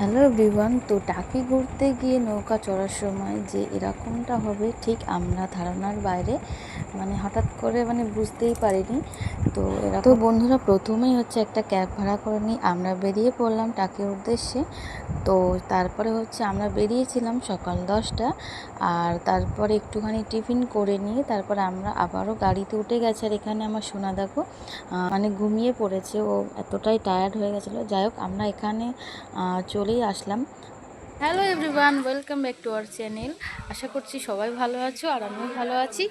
Hello everyone, তো টাকি ঘুরতে গিয়ে নৌকা চড়ার সময় যে এরকমটা হবে, ঠিক আমরা ধারণার বাইরে মানে হঠাৎ করে মানে বুঝতেই পারিনি। তো এরা তো বন্ধুরা, প্রথমেই হচ্ছে একটা ক্যাব ভাড়া করে নিই। আমরা বেরিয়ে পড়লাম টাকির উদ্দেশ্যে। তো তারপরে হচ্ছে আমরা বেরিয়েছিলাম সকাল দশটা। আর তারপরে একটুখানি টিফিন করে নিয়ে তারপরে আমরা আবারও গাড়িতে উঠে গেছে। আর এখানে আমার সোনা দেখো মানে ঘুমিয়ে পড়েছে। ও এতটাই টায়ার্ড হয়ে গেছিল। যাই হোক, আমরা এখানে চলেই আসলাম। Hello everyone welcome back to our channel আশা করছি সবাই ভালো আছো আর আমিও ভালো আছি।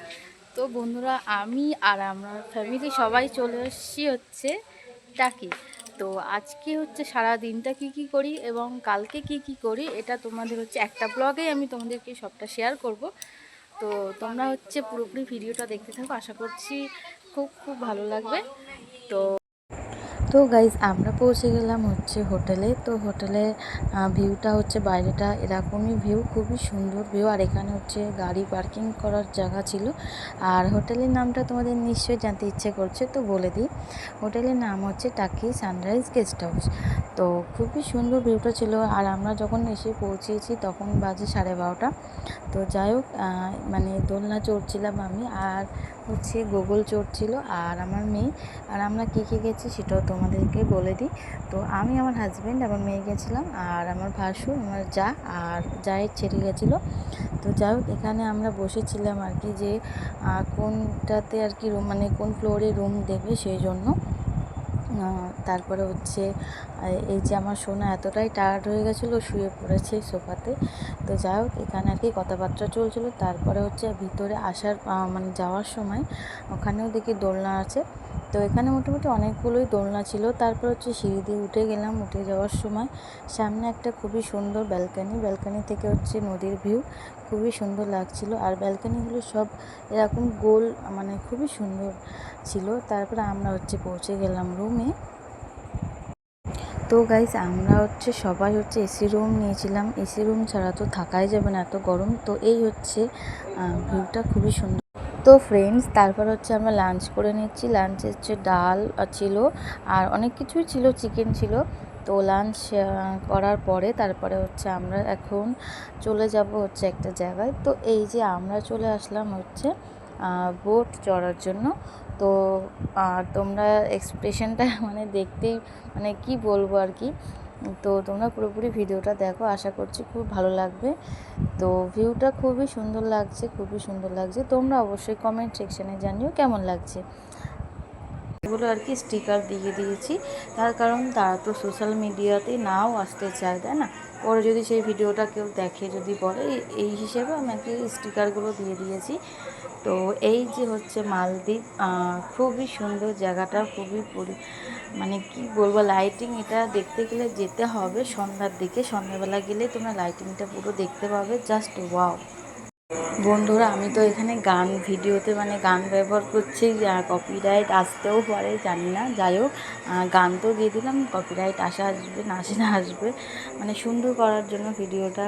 তো বন্ধুরা, আমি আর আমার ফ্যামিলি সবাই চলে এসেছি হচ্ছে টাকি। তো আজকে হচ্ছে সারা দিনটা কি কি করি এবং কালকে কি কি করি, এটা তোমাদের হচ্ছে একটা ব্লগে আমি তোমাদেরকে সবটা শেয়ার করব। তো তোমরা হচ্ছে পুরোপুরি ভিডিওটা দেখতে থাকো, আশা করছি খুব খুব ভালো লাগবে। তো তো গাইজ আমরা পৌঁছে গেলাম হচ্ছে হোটেলে তো হোটেলে ভিউটা হচ্ছে বাইরেটা এরকমই ভিউ খুবই সুন্দর ভিউ আর এখানে হচ্ছে গাড়ি পার্কিং করার জায়গা ছিল। আর হোটেলের নামটা তোমাদের নিশ্চয়ই জানতে ইচ্ছে করছে, তো বলে দিই। হোটেলের নাম হচ্ছে টাকি সানরাইজ গেস্ট হাউস তো খুবই সুন্দর ভিউটা ছিল। আর আমরা যখন এসে পৌঁছেছি, তখন বাজে সাড়ে বারোটা। তো যাই হোক মানে দোলনা চড়ছিলাম আমি। আর হচ্ছে গোগল চড়ছিল আর আমার মেয়ে। আর আমরা কী কী গেছি সেটাও তোমাদেরকে বলে দিই। তো আমি, আমার হাজব্যান্ড আমার মেয়ে গেছিলাম আর আমার ভাসু, আমার যা আর জায়ের ছেড়ে গেছিল। তো যাই হোক, এখানে আমরা বসেছিলাম আর কি যে কোনটাতে আর কি রুম মানে কোন ফ্লোরে রুম দেবে সেই জন্য। তারপরে হচ্ছে এই যে আমার সোনা এতটাই টায়ার্ড হয়ে গেছিল, শুয়ে পড়েছে সোফাতে। তো যাই হোক, এখানে আর কি কথাবার্তা চলছিলো। তারপরে হচ্ছে ভিতরে আসার মানে যাওয়ার সময় ওখানেও দেখি দোলনা আছে। তো এখানে মোটামুটি অনেকগুলোই দোলনা ছিল। তারপর হচ্ছে সিঁড়ি দিয়ে উঠে গেলাম, উঠে যাওয়ার সময়। সামনে একটা খুবই সুন্দর ব্যালকানি ব্যালকানি থেকে হচ্ছে নদীর ভিউ। খুবই সুন্দর লাগছিল। আর ব্যালকানিগুলো সব এরকম গোল মানে খুবই সুন্দর ছিল। তারপরে আমরা হচ্ছে পৌঁছে গেলাম রুমে তো গাইজ আমরা হচ্ছে সবাই হচ্ছে এসি রুম নিয়েছিলাম। এসি রুম ছাড়া তো থাকাই যাবে না, এত গরম। তো এই হচ্ছে ভিউটা খুবই সুন্দর। তো ফ্রেন্ডস তারপর হচ্ছে আমরা লাঞ্চ করে নিচ্ছি। লাঞ্চে হচ্ছে ডাল ছিল আর অনেক কিছুই ছিল চিকেন ছিল। তো লাঞ্চ করার পরে তারপরে হচ্ছে আমরা এখন চলে যাব হচ্ছে একটা জায়গায়। তো এই যে আমরা চলে আসলাম হচ্ছে বোট চড়ার জন্য। তো তোমরা এক্সপ্রেশনটা মানে দেখতেই মানে কি বলব আর কি? তো তোমরা পুরোপুরি ভিডিওটা দেখো, আশা করছি খুব ভালো লাগবে। তো ভিউটা খুবই সুন্দর লাগছে, খুবই সুন্দর লাগছে। তোমরা অবশ্যই কমেন্ট সেকশানে জানিও কেমন লাগছে। এগুলো আর কি স্টিকার দিয়ে দিয়েছি। তার কারণ তারা তো সোশ্যাল মিডিয়াতে নাও আসতে চায়, তাই না? পরে যদি সেই ভিডিওটা কেউ দেখে, যদি বলে এই হিসেবে আমি আর কি স্টিকারগুলো দিয়ে দিয়েছি। তো এই যে হচ্ছে মালদ্বীপ খুবই সুন্দর জায়গাটা, খুবই পরি মানে কি বলব লাইটিং এটা দেখতে গেলে যেতে হবে সন্ধ্যার দিকে। সন্ধ্যাবেলা গেলে তোমরা লাইটিংটা পুরো দেখতে পাবে জাস্ট ওয়াও বন্ধুরা, আমি তো এখানে গান ভিডিওতে মানে গান ব্যবহার করছি কপিরাইট আসতেও পারে, জানি না। যাই হোক গান তো দিয়ে দিলাম কপিরাইট আসা আসবে, না আসে না আসবে। মানে সুন্দর করার জন্য ভিডিওটা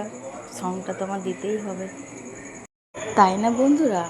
সংটা তো আমার দিতেই হবে। তাই না বন্ধুরা?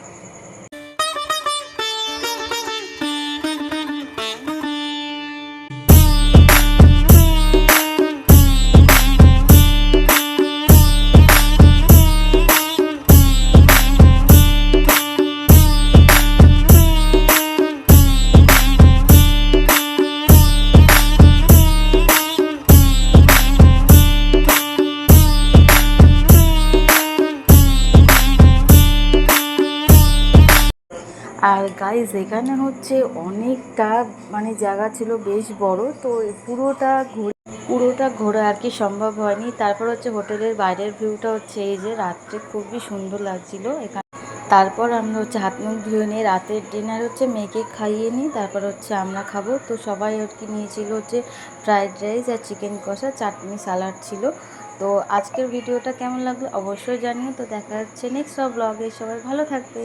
আর গাইজ এখানে হচ্ছে অনেকটা মানে জায়গা ছিল বেশ বড়, তো পুরোটা ঘুরে, পুরোটা ঘোরা আর কি সম্ভব হয়নি। তারপর হচ্ছে হোটেলের বাইরের ভিউটা হচ্ছে এই যে রাত্রে খুবই সুন্দর লাগছিল এখানে। তারপর আমরা হচ্ছে হাত মুখ ধুয়ে নিয়ে রাতের ডিনার হচ্ছে মেয়েকে খাইয়ে নিই তারপর হচ্ছে আমরা খাব। তো সবাই আর কি নিয়েছিল হচ্ছে ফ্রায়েড রাইস আর চিকেন কষা, চাটনি সালাড ছিল। তো আজকের ভিডিওটা কেমন লাগল অবশ্যই জানিও। তো দেখা যাচ্ছে নেক্সট সব ব্লগে সবাই ভালো থাকবে।